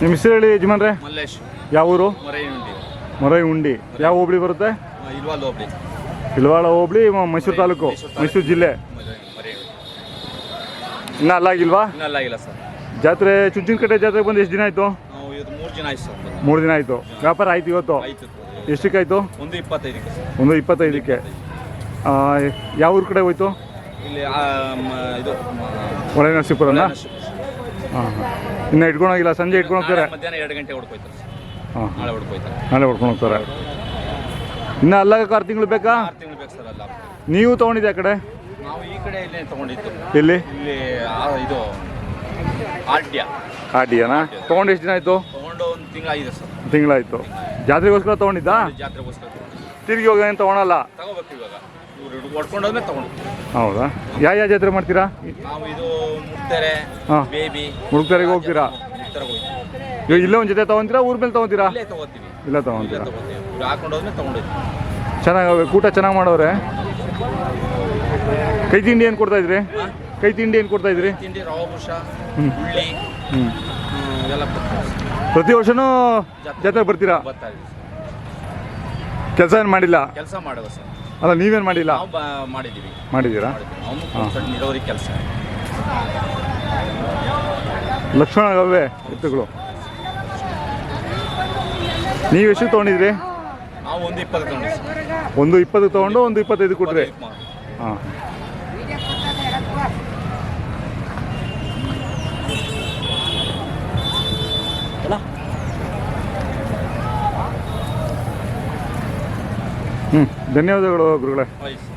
ನಿಮ್ಮ ಹೆಸರು ಹೇಳಿ ಯಜಮಾನ್ರೆ? ಮಲ್ಲೇಶ್. ಯಾವ ಊರು? ಮರೈ ಉಂಡಿ ಯಾವ ಹೋಬಳಿ ಬರುತ್ತೆ? ಇಲ್ವಾಳ ಹೋಬಳಿ. ಮೈಸೂರು ತಾಲೂಕು ಮೈಸೂರು ಜಿಲ್ಲೆ. ಇನ್ನೂ ಅಲ್ಲಾಗಿಲ್ವಾ? ಇನ್ನೂ ಅಲ್ಲಾಗಿಲ್ಲ ಸರ್. ಜಾತ್ರೆ ಚುಂಚಿನಕಟ್ಟೆ ಜಾತ್ರೆ ಬಂದು ಎಷ್ಟು ದಿನ ಆಯಿತು? ಮೂರು ಜನ ಆಯ್ತು ಸರ್. ಮೂರು ದಿನ ಆಯಿತು. ವ್ಯಾಪಾರ ಆಯ್ತು ಇವತ್ತು? ಆಯ್ತು ಎಷ್ಟಕ್ಕಾಯ್ತು? ಒಂದು ಇಪ್ಪತ್ತೈದಕ್ಕೆ ಸರ್. ಒಂದು ಇಪ್ಪತ್ತೈದಕ್ಕೆ. ಯಾವ ಊರ ಕಡೆ ಹೋಯ್ತು? ಇಲ್ಲಿ ಆ, ಮ- ಇದು ಹೊಳೆ ನರಸೀಪುರ. ಹಾಂ ಹಾಂ. ಇನ್ನು ಇಟ್ಕೊಂಡೋಗಿಲ್ಲ ಸಂಜೆ ಇಟ್ಕೊಂಡು ಹೋಗ್ತಾರೆ? ನಾಳೆ ಮಧ್ಯಾಹ್ನ ಎರಡು ಗಂಟೆ ಹೊಡ್ಕೋಯ್ತಾರೆ ಸರ್. ಹಾಂ ನಾಳೆ ಹೊಡ್ಕೊಯ್ತಾರೆ. ನಾಳೆ ಹೊಡ್ಕೊಂಡು ಹೋಗ್ತಾರೆ. ಇನ್ನು ಅಲ್ಲಾಗ ಆರು ತಿಂಗಳು ಬೇಕಾ? ಆರು ತಿಂಗಳು ಬೇಕು ಸರ್ ಅಲ್ಲ. ನೀವು ತೊಗೊಂಡಿದ್ದೆ ಆ ಕಡೆ? ನಾವು ಈ ಕಡೆ ಇಲ್ಲೇ ತಗೊಂಡಿದ್ದು. ಎಲ್ಲಿ? ಇಲ್ಲಿ ಆ, ಇದು ಆರ್ಡ್ಯ ಆಡಿಯಾನಾ ತೊಗೊಂಡು ಎಷ್ಟು ದಿನ ಆಯಿತು? ತಿಂಗಳಾಗಿದೆ ಸರ್. ತಿಂಗಳಾಯಿತು. ಜಾತ್ರೆಗೋಸ್ಕರ ತೊಗೊಂಡಿದ್ದಾ? ಜಾತ್ರೆಗೋಸ್ಕರ ತಿರುಗಿ ಹೋಗಿ ಏನು ತೊಗೊಳಲ್ಲ? ತಗೋಬೇಕು ಇವಾಗ. ಇವ್ರು ಹೊಡ್ಕೊಂಡೋದ್ಮೇಲೆ ತಗೊಂಡು ಹೌದಾ? ಯಾವ ಯಾವ ಜಾತ್ರೆ ಮಾಡ್ತೀರಾ? ನಾವು ಇದು ಹಾ. ಬೇಬಿ. ಮುಳುಗ್ತಾರಿಗೆ ಹೋಗ್ತೀರಾ? ಇವಾಗ ಇಲ್ಲೇ ಒಂದು ಜೊತೆ ತೊಗೊಂತೀರಾ ಊರ ಮೇಲೆ ತೊಗೊಂತೀರಾ? ಇಲ್ಲೇ ತಗೋತೀವಿ. ಇಲ್ಲ ಇಲ್ಲೇ ತೊಗೊಂತೀರಾ ತಗೋತೀವಿ. ಇವ್ರು ಹಾಕೊಂಡೋದ್ಮೇಲೆ ತಗೊಂಡೋಗ್ತೀವಿ ಚೆನ್ನಾಗಿ ಊಟ ಚೆನ್ನಾಗಿ ಮಾಡೋರೆ? ಕೈ ತಿಂಡಿ ಏನು ಕೊಡ್ತಾ ಇದ್ರಿ? ಕೈ ತಿಂಡಿ ಏನು ಕೊಡ್ತಾ ಇದ್ರಿ? ತಿಂಡಿ ರವಾ ಬುಷ ಹ್ಞೂ ಪ್ರತಿ ವರ್ಷನೂ ಜಾತ್ರೆ ಬರ್ತೀರಾ? ಬರ್ತಾ ಇದೀವಿ ಕೆಲಸ ಏನು ಮಾಡಿಲ್ಲ? ಕೆಲಸ ಮಾಡೋದು ಸರ್. ಅಲ್ಲ ನೀವೇನು ಮಾಡಿಲ್ಲ? ನಾವು ಬ ಮಾಡಿದ್ದೀವಿ. ಮಾಡಿದ್ದೀರಾ? ನೀರಾವರಿ ಕೆಲಸ. ಲಕ್ಷ್ಮಣ ಅವೇ ಎತ್ತುಗಳು. ನೀವು ಎಷ್ಟು ತೊಗೊಂಡಿದ್ರಿ? ನಾವು ಒಂದು ಇಪ್ಪತ್ತು ತಗೊಂಡು ಸರ್ ಒಂದು ಇಪ್ಪತ್ತು ತೊಗೊಂಡು ಒಂದು ಇಪ್ಪತ್ತೈದು ಕೊಟ್ರಿ. ಹಾಂ. ಹ್ಞೂ ಧನ್ಯವಾದಗಳು ಗುರುಗಳೇ.